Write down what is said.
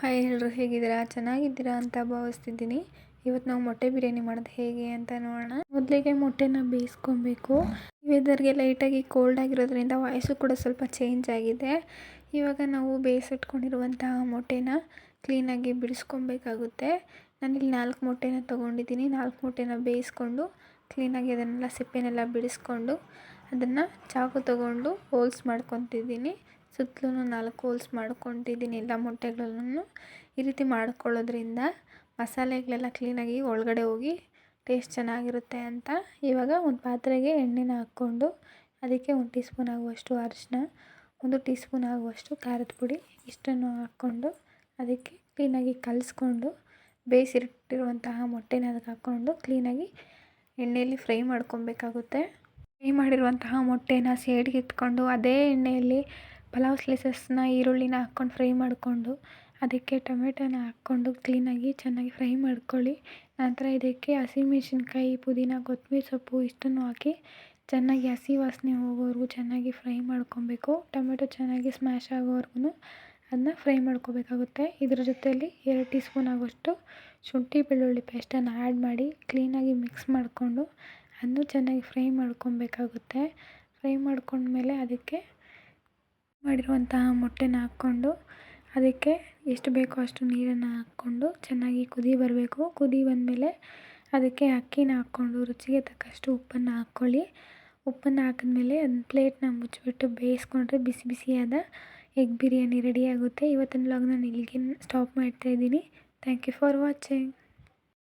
Hi ಎಲ್ಲರೂ ಹೇಗಿದ್ದೀರಾ? ಚೆನ್ನಾಗಿದ್ದೀರಾ ಅಂತ ಭಾವಿಸ್ತಿದ್ದೀನಿ. ಇವತ್ತು ನಾವು ಮೊಟ್ಟೆ ಬಿರಿಯಾನಿ ಮಾಡೋದು ಹೇಗೆ ಅಂತ ನೋಡೋಣ. ಮೊದಲಿಗೆ ಮೊಟ್ಟೆನ ಬೇಯಿಸ್ಕೊಬೇಕು. ವೆದರ್ಗೆ ಲೈಟಾಗಿ ಕೋಲ್ಡ್ ಆಗಿರೋದ್ರಿಂದ ವಾಯ್ಸು ಕೂಡ ಸ್ವಲ್ಪ ಚೇಂಜ್ ಆಗಿದೆ. ಇವಾಗ ನಾವು ಬೇಯಿಸಿಟ್ಕೊಂಡಿರುವಂತಹ ಮೊಟ್ಟೆನ ಕ್ಲೀನಾಗಿ ಬಿಡಿಸ್ಕೊಬೇಕಾಗುತ್ತೆ. ನಾನಿಲ್ಲಿ ನಾಲ್ಕು ಮೊಟ್ಟೆನ ತೊಗೊಂಡಿದ್ದೀನಿ. ನಾಲ್ಕು ಮೊಟ್ಟೆನ ಬೇಯಿಸ್ಕೊಂಡು ಕ್ಲೀನಾಗಿ ಅದನ್ನೆಲ್ಲ ಸಿಪ್ಪೆನೆಲ್ಲ ಬಿಡಿಸ್ಕೊಂಡು ಅದನ್ನು ಚಾಕು ತೊಗೊಂಡು ಹೋಲ್ಸ್ ಮಾಡ್ಕೊತಿದ್ದೀನಿ. ಸುತ್ತಲೂ ನಾಲ್ಕು ಹೋಲ್ಸ್ ಮಾಡ್ಕೊಂಡಿದ್ದೀನಿ ಎಲ್ಲ ಮೊಟ್ಟೆಗಳನ್ನು ಈ ರೀತಿ ಮಾಡ್ಕೊಳ್ಳೋದ್ರಿಂದ ಮಸಾಲೆಗಳೆಲ್ಲ ಕ್ಲೀನಾಗಿ ಒಳಗಡೆ ಹೋಗಿ ಟೇಸ್ಟ್ ಚೆನ್ನಾಗಿರುತ್ತೆ ಅಂತ. ಇವಾಗ ಒಂದು ಪಾತ್ರೆಗೆ ಎಣ್ಣೆನ ಹಾಕ್ಕೊಂಡು ಅದಕ್ಕೆ ಒಂದು ಟೀ ಸ್ಪೂನ್ ಆಗುವಷ್ಟು ಅರಿಶಿನ ಒಂದು ಟೀ ಸ್ಪೂನ್ ಆಗುವಷ್ಟು ಖಾರದ ಪುಡಿ ಇಷ್ಟನ್ನು ಹಾಕ್ಕೊಂಡು ಅದಕ್ಕೆ ಕ್ಲೀನಾಗಿ ಕಲಸ್ಕೊಂಡು ಬೇಯಿಸಿಟ್ಟಿರುವಂತಹ ಮೊಟ್ಟೆನ ಅದಕ್ಕೆ ಹಾಕ್ಕೊಂಡು ಕ್ಲೀನಾಗಿ ಎಣ್ಣೆಯಲ್ಲಿ ಫ್ರೈ ಮಾಡ್ಕೊಬೇಕಾಗುತ್ತೆ. ಫ್ರೈ ಮಾಡಿರುವಂತಹ ಮೊಟ್ಟೆನ ಸೈಡ್ಗೆ ಇಟ್ಕೊಂಡು ಅದೇ ಎಣ್ಣೆಯಲ್ಲಿ ಪಲಾವ್ ಸ್ಲೈಸಸ್ನ ಈರುಳ್ಳಿನ ಹಾಕ್ಕೊಂಡು ಫ್ರೈ ಮಾಡಿಕೊಂಡು ಅದಕ್ಕೆ ಟೊಮೆಟೊನ ಹಾಕ್ಕೊಂಡು ಕ್ಲೀನಾಗಿ ಚೆನ್ನಾಗಿ ಫ್ರೈ ಮಾಡ್ಕೊಳ್ಳಿ. ನಂತರ ಇದಕ್ಕೆ ಹಸಿಮೆಣ್ಸಿನ್ಕಾಯಿ ಪುದೀನ, ಕೊತ್ತಂಬರಿ ಸೊಪ್ಪು ಇಷ್ಟನ್ನು ಹಾಕಿ ಚೆನ್ನಾಗಿ ಹಸಿ ವಾಸನೆ ಹೋಗೋವರೆಗೂ ಚೆನ್ನಾಗಿ ಫ್ರೈ ಮಾಡ್ಕೊಬೇಕು. ಟೊಮೆಟೊ ಚೆನ್ನಾಗಿ ಸ್ಮ್ಯಾಶ್ ಆಗೋವರೆಗೂ ಅದನ್ನ ಫ್ರೈ ಮಾಡ್ಕೋಬೇಕಾಗುತ್ತೆ. ಇದ್ರ ಜೊತೆಯಲ್ಲಿ ಎರಡು ಟೀ ಸ್ಪೂನ್ ಆಗುವಷ್ಟು ಶುಂಠಿ ಬೆಳ್ಳುಳ್ಳಿ ಪೇಸ್ಟನ್ನು ಆ್ಯಡ್ ಮಾಡಿ ಕ್ಲೀನಾಗಿ ಮಿಕ್ಸ್ ಮಾಡಿಕೊಂಡು ಅದನ್ನು ಚೆನ್ನಾಗಿ ಫ್ರೈ ಮಾಡ್ಕೊಬೇಕಾಗುತ್ತೆ. ಫ್ರೈ ಮಾಡ್ಕೊಂಡ್ಮೇಲೆ ಅದಕ್ಕೆ ಮಾಡಿರುವಂತಹ ಮೊಟ್ಟೆನ ಹಾಕ್ಕೊಂಡು ಅದಕ್ಕೆ ಎಷ್ಟು ಬೇಕೋ ಅಷ್ಟು ನೀರನ್ನು ಹಾಕ್ಕೊಂಡು ಚೆನ್ನಾಗಿ ಕುದಿ ಬರಬೇಕು. ಕುದಿ ಬಂದಮೇಲೆ ಅದಕ್ಕೆ ಅಕ್ಕಿನ ಹಾಕ್ಕೊಂಡು ರುಚಿಗೆ ತಕ್ಕಷ್ಟು ಉಪ್ಪನ್ನು ಹಾಕ್ಕೊಳ್ಳಿ. ಉಪ್ಪನ್ನು ಹಾಕಿದ್ಮೇಲೆ ಅದನ್ನ ಪ್ಲೇಟ್ನ ಮುಚ್ಚಿಬಿಟ್ಟು ಬೇಯಿಸ್ಕೊಂಡ್ರೆ ಬಿಸಿ ಬಿಸಿಯಾದ ಎಗ್ ಬಿರಿಯಾನಿ ರೆಡಿ ಆಗುತ್ತೆ. ಇವತ್ತಿನ ಲಾಗ್ ನಾನು ಇಲ್ಲಿಗೆ ಸ್ಟಾಪ್ ಮಾಡ್ತಾಯಿದ್ದೀನಿ ಥ್ಯಾಂಕ್ ಯು ಫಾರ್ ವಾಚಿಂಗ್